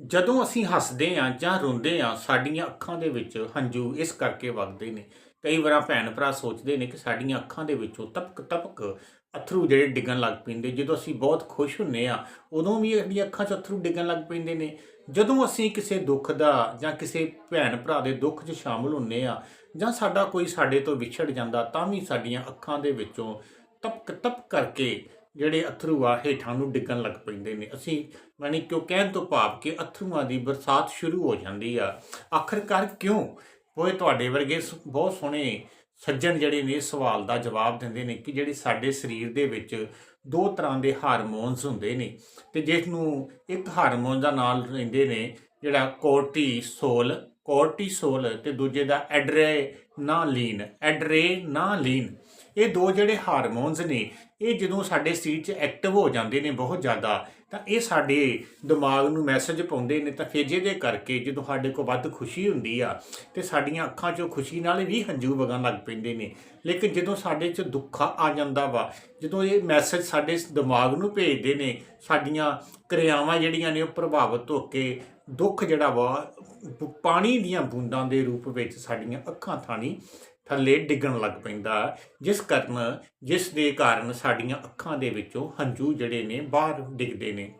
ਜਦੋਂ ਅਸੀਂ ਹੱਸਦੇ ਹਾਂ ਜਾਂ ਰੋਂਦੇ ਹਾਂ, ਸਾਡੀਆਂ ਅੱਖਾਂ ਦੇ ਵਿੱਚ ਹੰਝੂ ਇਸ ਕਰਕੇ ਵਗਦੇ ਨੇ। ਕਈ ਵਾਰ ਭੈਣ ਭਰਾ ਸੋਚਦੇ ਨੇ ਕਿ ਸਾਡੀਆਂ ਅੱਖਾਂ ਦੇ ਵਿੱਚੋਂ ਤਪਕ ਤਪਕ ਅਥਰੂ ਜਿਹੜੇ ਡਿੱਗਣ ਲੱਗ ਪੈਂਦੇ। ਜਦੋਂ ਅਸੀਂ ਬਹੁਤ ਖੁਸ਼ ਹੁੰਨੇ ਆ ਉਦੋਂ ਵੀ ਸਾਡੀਆਂ ਅੱਖਾਂ 'ਚ ਅਥਰੂ ਡਿੱਗਣ ਲੱਗ ਪੈਂਦੇ ਨੇ। ਜਦੋਂ ਅਸੀਂ ਕਿਸੇ ਦੁੱਖ ਦਾ ਜਾਂ ਕਿਸੇ ਭੈਣ ਭਰਾ ਦੇ ਦੁੱਖ 'ਚ ਸ਼ਾਮਲ ਹੁੰਨੇ ਆ ਜਾਂ ਸਾਡਾ ਕੋਈ ਸਾਡੇ ਤੋਂ ਵਿਛੜ ਜਾਂਦਾ, ਤਾਂ ਵੀ ਸਾਡੀਆਂ ਅੱਖਾਂ ਦੇ ਵਿੱਚੋਂ ਤਪਕ ਤਪ ਕਰਕੇ ਜਿਹੜੇ ਅਥਰੂ ਆ ਹੇਠਾਂ ਨੂੰ ਡਿੱਗਣ ਲੱਗ ਪੈਂਦੇ ਨੇ। ਅਸੀਂ ਮਾਨੀ ਕਿਉਂ ਕਹਿਣ ਤੋਂ ਭਾਵ ਕਿ ਅਥਰੂਆਂ ਦੀ ਬਰਸਾਤ ਸ਼ੁਰੂ ਹੋ ਜਾਂਦੀ ਆ। ਆਖਰਕਾਰ ਕਿਉਂ? ਉਹ ਤੁਹਾਡੇ ਵਰਗੇ ਸ- ਬਹੁਤ ਸੋਹਣੇ ਸੱਜਣ ਜਿਹੜੇ ਨੇ ਇਸ ਸਵਾਲ ਦਾ ਜਵਾਬ ਦਿੰਦੇ ਨੇ ਕਿ ਜਿਹੜੇ ਸਾਡੇ ਸਰੀਰ ਦੇ ਵਿੱਚ ਦੋ ਤਰ੍ਹਾਂ ਦੇ ਹਾਰਮੋਨਸ ਹੁੰਦੇ ਨੇ ਤੇ ਜਿਸ ਨੂੰ ਇੱਕ ਹਾਰਮੋਨ ਦਾ ਨਾਮ ਲੈਂਦੇ ਨੇ ਜਿਹੜਾ ਕੋਰਟੀਸੋਲ ਕੋਰਟੀਸੋਲ ਤੇ ਦੂਜੇ ਦਾ ਐਡਰੇਨਾਲੀਨ ਐਡਰੇਨਾਲੀਨ। ਇਹ ਦੋ ਜਿਹੜੇ ਹਾਰਮੋਨਸ ਨੇ, ਇਹ ਜਦੋਂ ਸਾਡੇ ਸਰੀਰ 'ਚ ਐਕਟਿਵ ਹੋ ਜਾਂਦੇ ਨੇ ਬਹੁਤ ਜ਼ਿਆਦਾ, ਤਾਂ ਇਹ ਸਾਡੇ ਦਿਮਾਗ ਨੂੰ ਮੈਸੇਜ ਪਾਉਂਦੇ ਨੇ, ਤਾਂ ਫਿਰ ਜਿਹਦੇ ਕਰਕੇ ਜਦੋਂ ਸਾਡੇ ਕੋਲ ਵੱਧ ਖੁਸ਼ੀ ਹੁੰਦੀ ਆ, ਤੇ ਸਾਡੀਆਂ ਅੱਖਾਂ 'ਚੋਂ ਖੁਸ਼ੀ ਨਾਲ ਵੀ ਹੰਝੂ ਵਗਣ ਲੱਗ ਪੈਂਦੇ ਨੇ। ਲੇਕਿਨ ਜਦੋਂ ਸਾਡੇ 'ਚ ਦੁੱਖ ਆ ਜਾਂਦਾ ਵਾ, ਜਦੋਂ ਇਹ ਮੈਸੇਜ ਸਾਡੇ ਦਿਮਾਗ ਨੂੰ ਭੇਜਦੇ ਨੇ, ਸਾਡੀਆਂ ਕਿਰਿਆਵਾਂ ਜਿਹੜੀਆਂ ਨੇ ਉਹ ਪ੍ਰਭਾਵਿਤ ਹੋ ਕੇ ਦੁੱਖ ਜਿਹੜਾ ਵਾ, ਪਾਣੀ ਦੀਆਂ ਬੂੰਦਾਂ ਦੇ ਰੂਪ ਵਿੱਚ ਸਾਡੀਆਂ ਅੱਖਾਂ ਥਾਣੀ ਥੱਲੇ ਡਿੱਗਣ ਲੱਗ ਪੈਂਦਾ। ਜਿਸ ਕਾਰਨ, ਜਿਸ ਦੇ ਕਾਰਨ ਸਾਡੀਆਂ ਅੱਖਾਂ ਦੇ ਵਿੱਚੋਂ ਹੰਝੂ ਜਿਹੜੇ ਨੇ ਬਾਹਰ ਡਿੱਗਦੇ ਨੇ।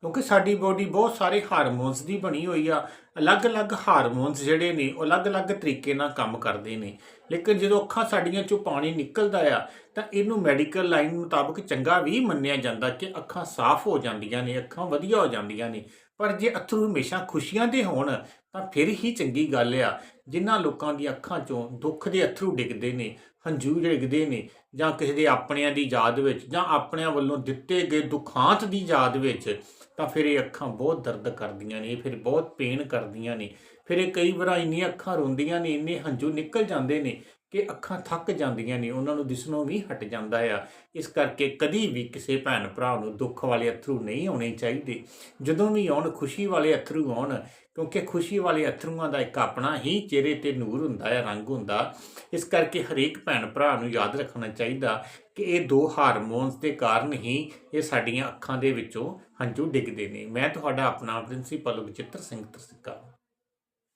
ਕਿਉਂਕਿ ਸਾਡੀ ਬੋਡੀ ਬਹੁਤ ਸਾਰੇ ਹਾਰਮੋਨਸ ਦੀ ਬਣੀ ਹੋਈ ਆ। ਅਲੱਗ-ਅਲੱਗ ਹਾਰਮੋਨਸ ਜਿਹੜੇ ਨੇ, ਉਹ ਅਲੱਗ-ਅਲੱਗ ਤਰੀਕੇ ਨਾਲ ਕੰਮ ਕਰਦੇ ਨੇ। ਲੇਕਿਨ ਜਦੋਂ ਅੱਖਾਂ ਸਾਡੀਆਂ ਚੋਂ ਪਾਣੀ ਨਿਕਲਦਾ ਆ ਤਾਂ ਇਹਨੂੰ ਮੈਡੀਕਲ ਲਾਈਨ ਮੁਤਾਬਕ ਚੰਗਾ ਵੀ ਮੰਨਿਆ ਜਾਂਦਾ ਕਿ ਅੱਖਾਂ ਸਾਫ਼ ਹੋ ਜਾਂਦੀਆਂ ਨੇ, ਅੱਖਾਂ ਵਧੀਆ ਹੋ ਜਾਂਦੀਆਂ ਨੇ। ਪਰ ਜੇ ਅਥਰੂ ਹਮੇਸ਼ਾ ਖੁਸ਼ੀਆਂ ਦੇ ਹੋਣ, ਤਾਂ ਫਿਰ ਹੀ ਚੰਗੀ ਗੱਲ ਆ। ਜਿਨ੍ਹਾਂ ਲੋਕਾਂ ਦੀ ਅੱਖਾਂ ਚੋਂ ਦੁੱਖ ਦੇ ਅਥਰੂ ਡਿੱਗਦੇ ਨੇ, ਹੰਝੂ ਡਿੱਗਦੇ ਨੇ, ਜਾਂ ਕਿਸੇ ਦੇ ਆਪਣਿਆਂ ਦੀ ਯਾਦ ਵਿੱਚ, ਜਾਂ ਆਪਣਿਆਂ ਵੱਲੋਂ ਦਿੱਤੇ ਗਏ ਦੁਖਾਂਤ ਦੀ ਯਾਦ ਵਿੱਚ, ਤਾਂ ਫਿਰ ਇਹ ਅੱਖਾਂ ਬਹੁਤ ਦਰਦ ਕਰਦੀਆਂ ਨੇ, ਫਿਰ ਬਹੁਤ ਪੇਨ ਕਰਦੀਆਂ ਨੇ। ਫਿਰ ਇਹ ਕਈ ਵਾਰ ਇੰਨੀਆਂ ਅੱਖਾਂ ਰੋਂਦੀਆਂ ਨੇ, ਇੰਨੇ ਹੰਝੂ ਨਿਕਲ ਜਾਂਦੇ ਨੇ ਕਿ ਅੱਖਾਂ ਥੱਕ ਜਾਂਦੀਆਂ ਨੇ, ਉਹਨਾਂ ਨੂੰ ਦਿਸਣੋਂ ਵੀ ਹਟ ਜਾਂਦਾ ਆ। ਇਸ ਕਰਕੇ ਕਦੀ ਵੀ ਕਿਸੇ ਭੈਣ ਭਰਾ ਨੂੰ ਦੁੱਖ ਵਾਲੇ ਅਥਰੂ ਨਹੀਂ ਆਉਣੇ ਚਾਹੀਦੇ। ਜਦੋਂ ਵੀ ਆਉਣ, ਖੁਸ਼ੀ ਵਾਲੇ ਅਥਰੂ ਆਉਣ, ਕਿਉਂਕਿ ਖੁਸ਼ੀ ਵਾਲੇ ਅਥਰੂਆਂ ਦਾ ਇੱਕ ਆਪਣਾ ਹੀ ਚਿਹਰੇ ਤੇ ਨੂਰ ਹੁੰਦਾ ਹੈ ਰੰਗ ਹੁੰਦਾ। ਇਸ ਕਰਕੇ ਹਰੇਕ ਭੈਣ ਭਰਾ ਨੂੰ ਯਾਦ ਰੱਖਣਾ ਚਾਹੀਦਾ ਕਿ ਇਹ ਦੋ ਹਾਰਮੋਨਸ ਦੇ ਕਾਰਨ ਹੀ ਇਹ ਸਾਡੀਆਂ ਅੱਖਾਂ ਦੇ ਵਿੱਚੋਂ ਹੰਝੂ ਡਿੱਗਦੇ ਨੇ। ਮੈਂ ਤੁਹਾਡਾ ਆਪਣਾ ਪ੍ਰਿੰਸੀਪਲ ਬਚਿੱਤਰ ਸਿੰਘ ਤਰਸਿੱਕਾ।